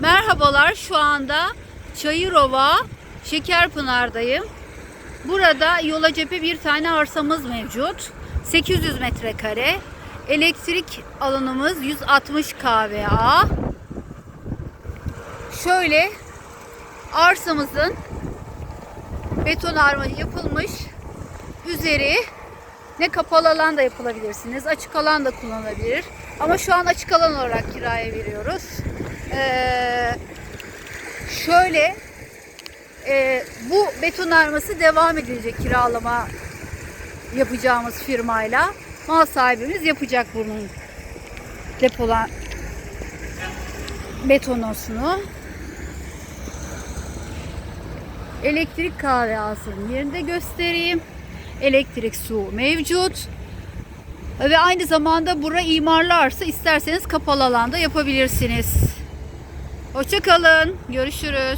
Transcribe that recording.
Merhabalar şu anda Çayırova Şekerpınar'dayım. Burada yola cephe bir tane arsamız mevcut. 800 metrekare. Elektrik alanımız 160 kVA. Şöyle arsamızın betonarme yapılmış. Üzeri ne kapalı alan da yapılabilirsiniz. Açık alan da kullanılabilir. Ama şu an açık alan olarak kiraya veriyoruz. Ee, şöyle e, bu betonarması devam edilecek kiralama yapacağımız firmayla. Mal sahibimiz yapacak bunun depolan betonosunu. Elektrik kahvehasının yerinde göstereyim. Elektrik su mevcut. Ve aynı zamanda bura imarlarsa isterseniz kapalı alanda yapabilirsiniz. Hoşçakalın. Görüşürüz.